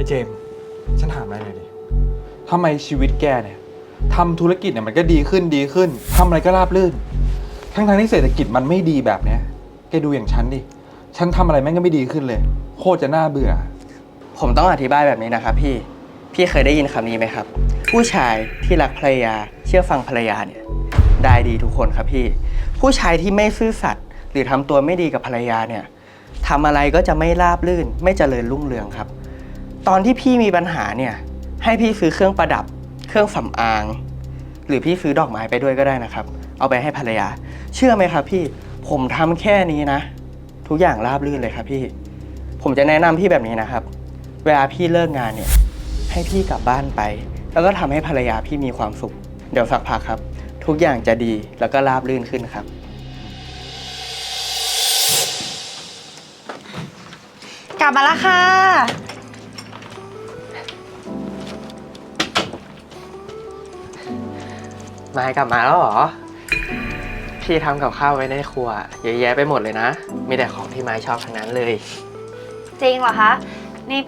อ้เจมส์ฉันถามอะไรหน่อยดิทำไมชีวิตแกเนี่ยทำธุรกิจเนี่ยมันก็ดีขึ้นดีขึ้นทำอะไรก็ราบรื่น ทั้งทางๆที่เศรษฐกิจมันไม่ดีแบบเนี้ยแกดูอย่างฉันดิ ฉันทำอะไรแม่งก็ไม่ดีขึ้นเลย โคตรจะน่าเบื่อ ผมต้องอธิบายแบบนี้นะครับพี่ พี่เคยได้ยินคำนี้ไหมครับ ผู้ชายที่รักภรรยา เชื่อฟังภรรยาเนี่ย ได้ดีทุกคนครับพี่ ผู้ชายที่ไม่ซื่อสัตย์หรือทำตัวไม่ดีกับภรรยาเนี่ยทำอะไรก็จะไม่ราบรื่น ไม่เจริญรุ่งเรืองครับ ตอนที่พี่มีปัญหาเนี่ย ให้พี่ซื้อเครื่องประดับ เครื่องสำอาง หรือพี่ซื้อดอกไม้ไปด้วยก็ได้นะครับ เอาไปให้ภรรยา เชื่อไหมครับพี่ ผมทำแค่นี้นะ ทุกอย่างราบรื่นเลยครับพี่ ผมจะแนะนำพี่แบบนี้นะครับ เวลาพี่เลิกงานเนี่ย ให้พี่กลับบ้านไป แล้วก็ทำให้ภรรยาพี่มีความสุข เดี๋ยวสักพักครับ ทุกอย่างจะดีแล้วก็ราบรื่นขึ้นครับ กลับมาแล้วค่ะ มายกลับมาแล้วเหรอ พี่ทำกับข้าวไว้ในครัวเยอะแยะไปหมดเลยนะ มีแต่ของที่ไม้ชอบทั้งนั้นเลย จริงเหรอคะ นี่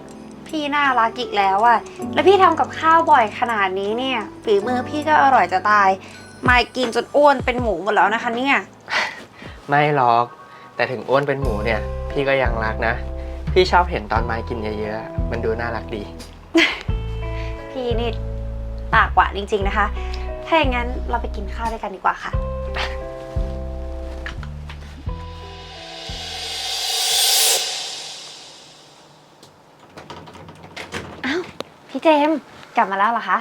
พี่น่ารักอีกแล้วอะแล้วพี่ทำกับข้าวบ่อยขนาดนี้เนี่ยฝีมือพี่ก็อร่อยจะตาย มากินจนอ้วนเป็นหมูหมดแล้วนะคะเนี่ย ไม่หรอก แต่ถึงอ้วนเป็นหมูเนี่ย พี่ก็ยังรักนะ พี่ชอบเห็นตอนไม้กินเยอะๆ มันดูน่ารักดี พี่นี่ปากหวานจริง ๆนะคะ ถ้าอย่างนั้นเราไปกินข้าวด้วยกันดีกว่าค่ะ อ้าว พี่เจมส์กลับมาแล้วเหรอคะ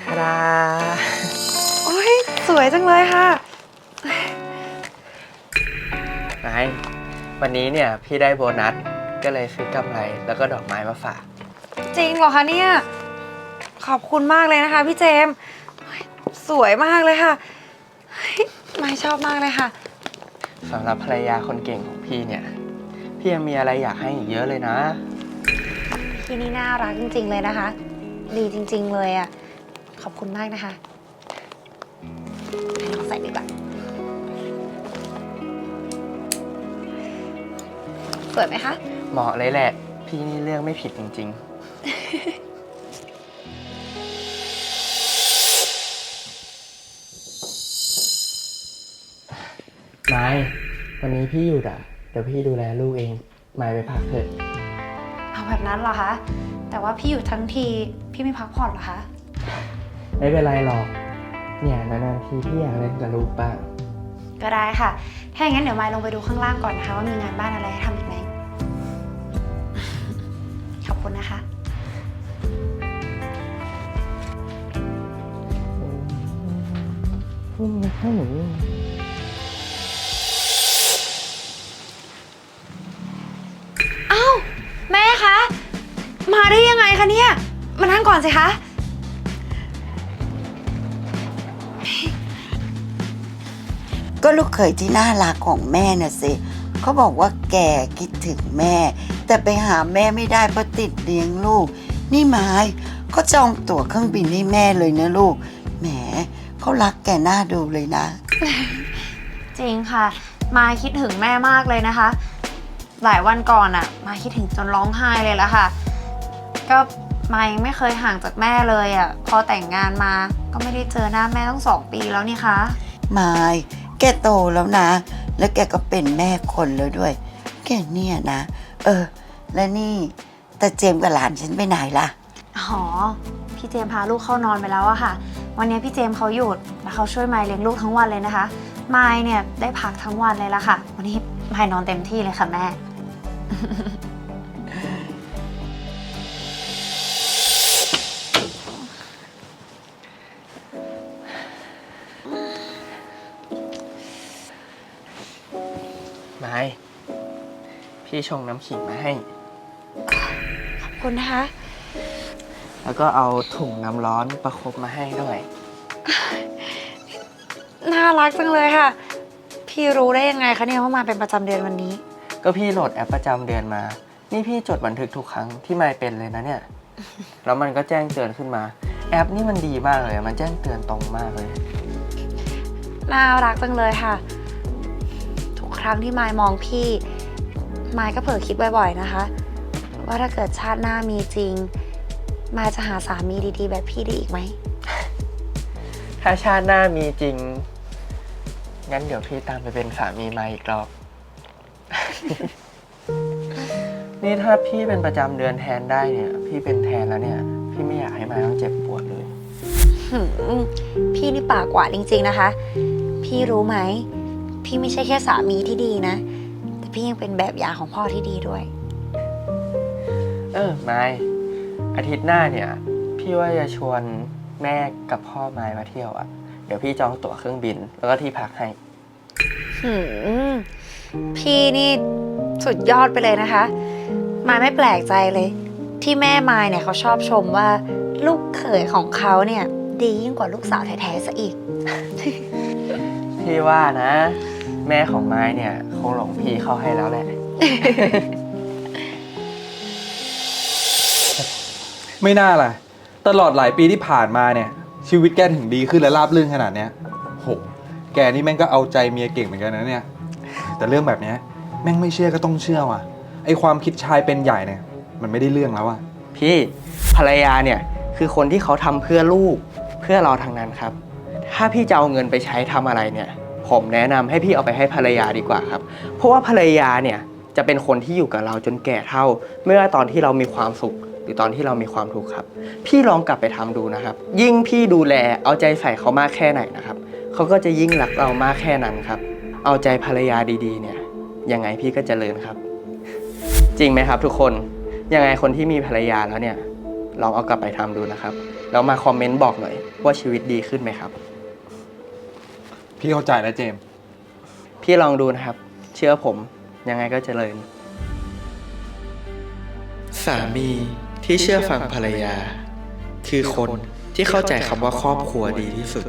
ทาดาโอ้ยสวยจังเลยค่ะไม้ วันนี้เนี่ยพี่ได้โบนัสก็เลยซื้อกำไรแล้วก็ดอกไม้มาฝาก จริงเหรอคะเนี่ย ขอบคุณมากเลยนะคะ พี่เจมส์เฮ้ยสวยมากเลยค่ะเฮ้ยไม่ชอบมากเลยค่ะ สำหรับภรรยาคนเก่งของพี่เนี่ย พี่ยังมีอะไรอยากให้อีกเยอะเลยนะ พี่นี่น่ารักจริง ๆ เลยนะคะ ดีจริง ๆ เลยอะ ขอบคุณมากนะคะให้ลองใส่ดีกว่า วยไหมคะ เหมาะเลยแหละ พี่นี่เลือกไม่ผิดจริง ๆ ไม้วันนี้พี่หยุดอะ เดี๋ยวพี่ดูแลลูกเอง ไม้ไปพักเถอะ เอาแบบนั้นเหรอคะ แต่ว่าพี่อยู่ทั้งทีพี่ไม่พักผ่อนเหรอคะ ไม่เป็นไรหรอก เนี่ยนานๆทีพี่อยากเล่นกับลูกบ้าง ก็ได้ค่ะ ถ้าอย่างนั้นเดี๋ยวมายลงไปดูข้างล่างก่อนนะคะว่ามีงานบ้านอะไรให้ทำอีกไหมขอบ คุณนะคะนี่มันแค่หนูอ้าวแม่คะ มาได้ยังไงคะเนี่ย มานั่งก่อนสิคะ ก็ลูกเขยที่น่ารักของแม่น่ะสิเขาบอกว่าแกคิดถึงแม่ แต่ไปหาแม่ไม่ได้เพราะติดเลี้ยงลูก นี่ไม้เขาจองตั๋วเครื่องบินให้แม่เลยนะลูก แหมเขารักแกหน้าดูเลยนะ จริงค่ะ มาคิดถึงแม่มากเลยนะคะ หลายวันก่อนอะมาคิดถึงจนร้องไห้เลยละค่ะ ก็มายังไม่เคยห่างจากแม่เลยอะพอแต่งงานมาก็ไม่ได้เจอหน้าแม่ตั้งสองปีแล้วนี่คะ ไม้แกโตแล้วนะ แล้วแกก็เป็นแม่คนแล้วด้วย แกเนี่ยนะ เออ และนี่แต่เจมส์กับหลานฉันไปไหนล่ะ อ๋อ พี่เจมส์พาลูกเข้านอนไปแล้วอะค่ะ วันนี้พี่เจมส์เขาหยุดแล้วเขาช่วยมายเลี้ยงลูกทั้งวันเลยนะคะมายเนี่ยได้พักทั้งวันเลยละค่ะ วันนี้มายนอนเต็มที่เลยค่ะแม่ ไม้ พี่ชงน้ำขิงมาให้ ขอบคุณนะคะ แล้วก็เอาถุงน้ำร้อนประคบมาให้ด้วย น่ารักจังเลยค่ะ พี่รู้ได้ยังไงคะเนี่ยว่ามาเป็นประจำเดือนวันนี้ ก็พี่โหลดแอปประจำเดือนมา นี่พี่จดบันทึกทุกครั้งที่ไม่เป็นเลยนะเนี่ย แล้วมันก็แจ้งเตือนขึ้นมา แอปนี่มันดีมากเลย มันแจ้งเตือนตรงมากเลย น่ารักจังเลยค่ะ ทุกครั้งที่มายมองพี่ มายก็เผลอคิดบ่อยๆนะคะ ว่าถ้าเกิดชาติหน้ามีจริง มายจะหาสามีดีๆ แบบพี่ได้อีกไหม ถ้าชาติหน้ามีจริง งั้นเดี๋ยวพี่ตามไปเป็นสามีมาอีกรอบ นี่ถ้าพี่เป็นประจำเดือนแทนได้เนี่ย พี่เป็นแทนแล้วเนี่ย พี่ไม่อยากให้มายต้องเจ็บปวดเลย หืมพี่นี่ปากหวานจริงๆนะคะ พี่รู้ไหม พี่ไม่ใช่แค่สามีที่ดีนะแต่ พี่ยังเป็นแบบอย่างของพ่อที่ดีด้วย เออไมายอาทิตย์หน้าเนี่ย พี่ว่าจะชวนแม่กับพ่อไมายมาเที่ยวอะ่ะ เดี๋ยวพี่จองตั๋วเครื่องบิน แล้วก็ที่พักให้ หืม พี่นี่สุดยอดไปเลยนะคะมายไม่แปลกใจเลย ที่แม่มายเนี่ยเขาชอบชมว่า ลูกเขยของเขาเนี่ย ดียิ่งกว่าลูกสาวแท้ๆซะอีก พี่ว่านะ แม่ของไม้เนี่ยคงหลงพี่เขาให้แล้วแหละ ไม่น่าล่ะ ตลอดหลายปีที่ผ่านมาเนี่ย ชีวิตแกถึงดีขึ้นและราบรื่นขนาดเนี้ยโหแกนี่แม่งก็เอาใจเมียเก่งเหมือนกันนะเนี่ย แต่เรื่องแบบเนี้ยแม่งไม่เชื่อก็ต้องเชื่อว่ะไอความคิดชายเป็นใหญ่เนี่ย มันไม่ได้เรื่องแล้วอะพี่ภรรยาเนี่ย คือคนที่เขาทำเพื่อลูกเพื่อเราทางนั้นครับ ถ้าพี่จะเอาเงินไปใช้ทำอะไรเนี่ย ผมแนะนำให้พี่เอาไปให้ภรรยาดีกว่าครับ เพราะว่าภรรยาเนี่ยจะเป็นคนที่อยู่กับเราจนแก่เท่าเมื่อตอนที่เรามีความสุข หรือตอนที่เรามีความทุกข์ครับ พี่ลองกลับไปทำดูนะครับ ยิ่งพี่ดูแลเอาใจใส่เขามากแค่ไหนนะครับเขาก็จะยิ่งรักเรามากแค่นั้นครับ เอาใจภรรยาดีๆ เนี่ยยังไงพี่ก็จเจริญครับ จริงไหมครับ ทุกคนยังไงคนที่มีภรรยาแล้วเนี่ยลองเอากลับไปทำดูนะครับแล้วมาคอมเมนต์บอกหน่อยว่าชีวิตดีขึ้นไหมครับ พี่เข้าใจแล้วเจมส์พี่ลองดูนะครับ เชื่อผมยังไงก็เจริญ สามีที่เชื่อฟังภรรยา คือคนที่เข้าใจคำว่าครอบครัวดีที่สุด